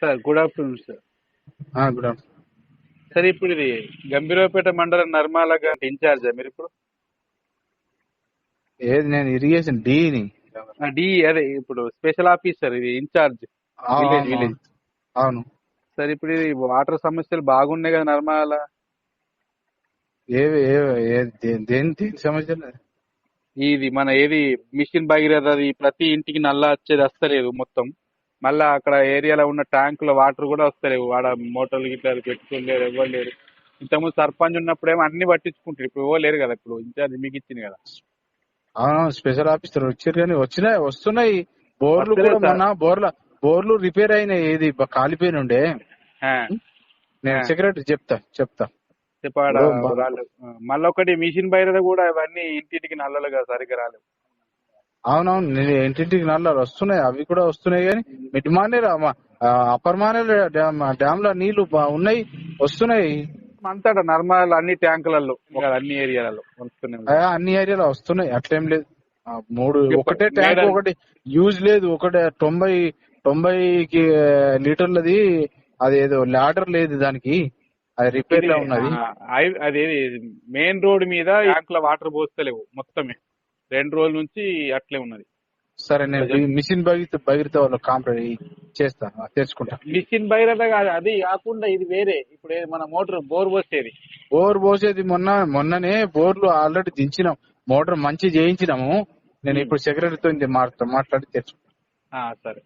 Sir good afternoon sir good afternoon sir ఇప్పుడు ఇది గంభీరపేట మండలం నర్మాల ఇన్ఛార్జా మీరు ఇప్పుడు? ఏది నేను ఇరిగేషన్ డీని డి అదే ఇప్పుడు స్పెషల్ ఆఫీసర్ ఇది ఇన్ఛార్జ్ విలేజ్ విలేజ్. అవును. సార్ ఇప్పుడు ఇది వాటర్ సమస్యలు బాగున్నాయి కదా నర్మాల? ఏవి దేని దేని సమస్య ఇది మన ఏది మిషన్ భగీరథ అది ప్రతి ఇంటికి నల్ల వచ్చేది వస్తలేదు మొత్తం. మళ్ళా అక్కడ ఏరియాలో ఉన్న ట్యాంకుల వాటర్ కూడా వస్తలేవు. ఆడ మోటార్లు గిట్ల అది పెట్టుకోలేరు ఎవరు లేరు. ఇంతకుముందు సర్పంచ్ ఉన్నప్పుడేమో అన్ని పట్టించుకుంటారు. ఇప్పుడు ఎవరు లేరు కదా ఇప్పుడు. ఇన్ఛార్జ్ మీకు ఇచ్చింది కదా. స్పెషల్ ఆఫీసర్ వచ్చారు కానీ వచ్చినాయి వస్తున్నాయి. బోర్లు కూడా. మొన్న బోర్ల బోర్లు రిపేర్ అయినాయి. ఏది కాలిపోయిన ఉండే. నేను. సెక్రటరీ చెప్తా చెప్తా. చెప్పాడ రాలేదు. మళ్ళీ ఒకటి మిషన్ భగీరథ కూడా ఇవన్నీ ఇంటింటికి నల్లలుగా సరిగ్గా రాలేవు అవునవును నేను ఇంటింటికి నల్లాలు వస్తున్నాయి అవి కూడా వస్తున్నాయి కానీ mid Maner upper Maner dam డ్యామ్లో నీళ్ళు ఉన్నాయి వస్తున్నాయి. అంతటా నర్మల్ అన్ని ట్యాంకులలో అన్ని ఏరియాలలో అన్ని ఏరియాలో వస్తున్నాయి అట్లేం లేదు. మూడు ఒకటే ట్యాంక్ ఒకటి యూజ్ లేదు ఒకటే తొంభై తొంభై కి లీటర్లది అది ఏదో లాడర్ లేదు దానికి అది రిపేర్లో ఉన్నది. అది మెయిన్ రోడ్ మీద ట్యాంకుల వాటర్ పోస్తలేవు మొత్తమే. రెండు రోజుల నుంచి అట్లే ఉన్నది. సరే నేను మిషన్ బగిరిత బగిరిత వాళ్ళు చేస్తా తెచ్చుకుంటా మిషన్ భగీరథ కాదు అది కాకుండా ఇది వేరే. ఇప్పుడు మన మోటార్ బోర్ పోసేది. బోర్ పోసేది మొన్న మొన్ననే బోర్లు ఆల్రెడీ దించినాం. మోటార్ మంచి చేయించినాము. నేను ఇప్పుడు సెక్రటరీతో మాట్లాడి తెచ్చుకుంటా ఆ, సరే.